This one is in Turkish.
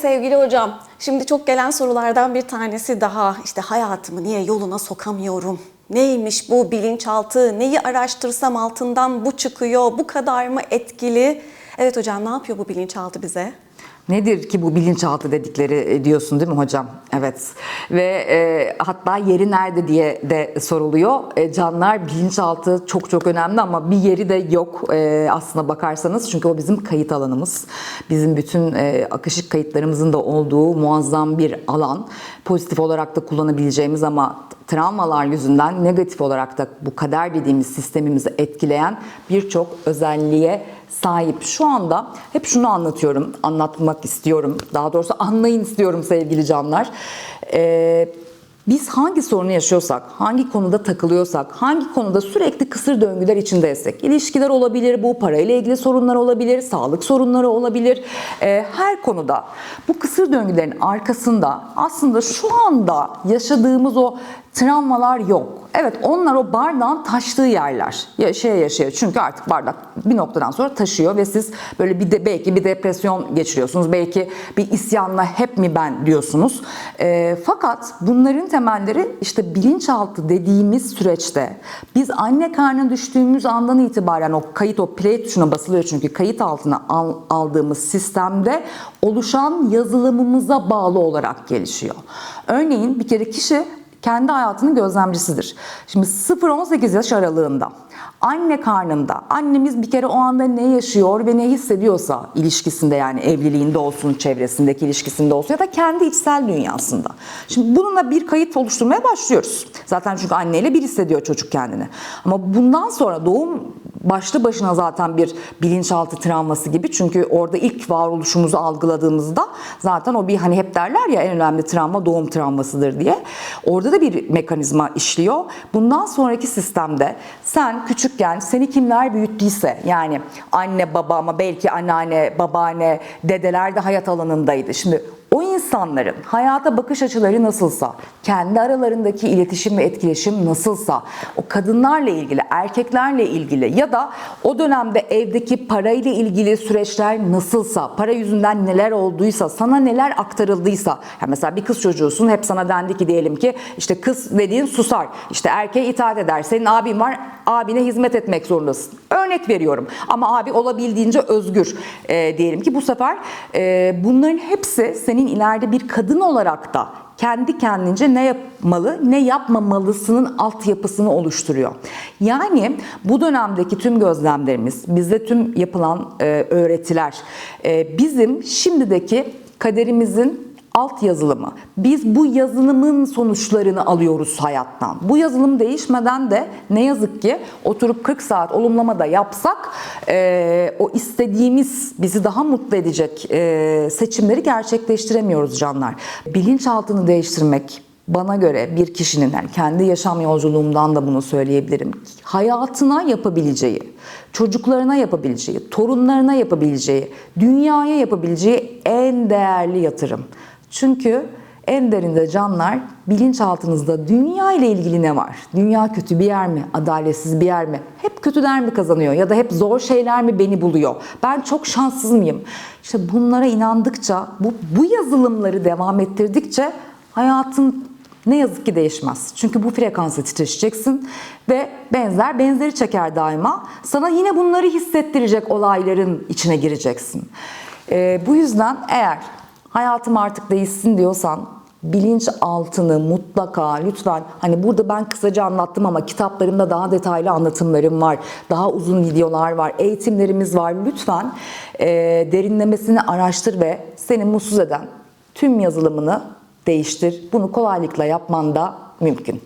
Sevgili hocam, şimdi çok gelen sorulardan bir tanesi daha işte hayatımı niye yoluna sokamıyorum? Neymiş bu bilinçaltı? Neyi araştırsam altından bu çıkıyor? Bu kadar mı etkili? Evet hocam ne yapıyor bu bilinçaltı bize? Nedir ki bu bilinçaltı dedikleri e, diyorsun değil mi hocam? Evet. Ve e, hatta yeri nerede diye de soruluyor. E, canlar bilinçaltı çok çok önemli ama bir yeri de yok e, aslına bakarsanız. Çünkü o bizim kayıt alanımız. Bizim bütün e, akışık kayıtlarımızın da olduğu muazzam bir alan. Pozitif olarak da kullanabileceğimiz ama travmalar yüzünden negatif olarak da bu kader dediğimiz sistemimizi etkileyen birçok özelliğe sahip. Şu anda hep şunu anlatıyorum, anlatmak istiyorum. Daha doğrusu anlayın istiyorum sevgili canlar. Ee, biz hangi sorunu yaşıyorsak, hangi konuda takılıyorsak, hangi konuda sürekli kısır döngüler içindeysek, ilişkiler olabilir, bu parayla ilgili sorunlar olabilir, sağlık sorunları olabilir. Ee, her konuda bu kısır döngülerin arkasında aslında şu anda yaşadığımız o travmalar yok. Evet onlar o bardağın taştığı yerler. Yaşaya yaşaya. Çünkü artık bardak bir noktadan sonra taşıyor ve siz böyle bir de belki bir depresyon geçiriyorsunuz. Belki bir isyanla hep mi ben diyorsunuz. Ee, fakat bunların temelleri işte bilinçaltı dediğimiz süreçte biz anne karnına düştüğümüz andan itibaren o kayıt o play tuşuna basılıyor çünkü kayıt altına al- aldığımız sistemde oluşan yazılımımıza bağlı olarak gelişiyor. Örneğin bir kere kişi kendi hayatının gözlemcisidir. Şimdi 0-18 yaş aralığında anne karnında annemiz bir kere o anda ne yaşıyor ve ne hissediyorsa ilişkisinde yani evliliğinde olsun, çevresindeki ilişkisinde olsun ya da kendi içsel dünyasında. Şimdi bununla bir kayıt oluşturmaya başlıyoruz. Zaten çünkü anneyle bir hissediyor çocuk kendini. Ama bundan sonra doğum başlı başına zaten bir bilinçaltı travması gibi. Çünkü orada ilk varoluşumuzu algıladığımızda zaten o bir hani hep derler ya en önemli travma doğum travmasıdır diye. Orada da bir mekanizma işliyor. Bundan sonraki sistemde sen küçükken seni kimler büyüttüyse yani anne baba ama belki anneanne, babaanne, dedeler de hayat alanındaydı. Şimdi o insanların hayata bakış açıları nasılsa, kendi aralarındaki iletişim ve etkileşim nasılsa, o kadınlarla ilgili, erkeklerle ilgili ya da o dönemde evdeki parayla ilgili süreçler nasılsa, para yüzünden neler olduysa, sana neler aktarıldıysa, ya mesela bir kız çocuğusun hep sana dendi ki diyelim ki işte kız dediğin susar, işte erkeğe itaat eder, senin abin var, abine hizmet etmek zorundasın. Örnek veriyorum ama abi olabildiğince özgür e, diyelim ki bu sefer e, bunların hepsi senin ileride bir kadın olarak da kendi kendince ne yapmalı, ne yapmamalısının altyapısını oluşturuyor. Yani bu dönemdeki tüm gözlemlerimiz, bizde tüm yapılan e, öğretiler, e, bizim şimdideki kaderimizin alt yazılımı. Biz bu yazılımın sonuçlarını alıyoruz hayattan. Bu yazılım değişmeden de ne yazık ki oturup 40 saat olumlama da yapsak e, o istediğimiz bizi daha mutlu edecek e, seçimleri gerçekleştiremiyoruz canlar. Bilinçaltını değiştirmek bana göre bir kişinin yani kendi yaşam yolculuğumdan da bunu söyleyebilirim. Hayatına yapabileceği, çocuklarına yapabileceği, torunlarına yapabileceği, dünyaya yapabileceği en değerli yatırım. Çünkü en derinde canlar bilinçaltınızda dünya ile ilgili ne var? Dünya kötü bir yer mi? Adaletsiz bir yer mi? Hep kötüler mi kazanıyor? Ya da hep zor şeyler mi beni buluyor? Ben çok şanssız mıyım? İşte bunlara inandıkça, bu, bu yazılımları devam ettirdikçe hayatın ne yazık ki değişmez. Çünkü bu frekansa titreşeceksin ve benzer benzeri çeker daima. Sana yine bunları hissettirecek olayların içine gireceksin. Ee, bu yüzden eğer hayatım artık değişsin diyorsan bilinç altını mutlaka lütfen hani burada ben kısaca anlattım ama kitaplarımda daha detaylı anlatımlarım var. Daha uzun videolar var, eğitimlerimiz var. Lütfen e, derinlemesini araştır ve seni mutsuz eden tüm yazılımını değiştir. Bunu kolaylıkla yapman da mümkün.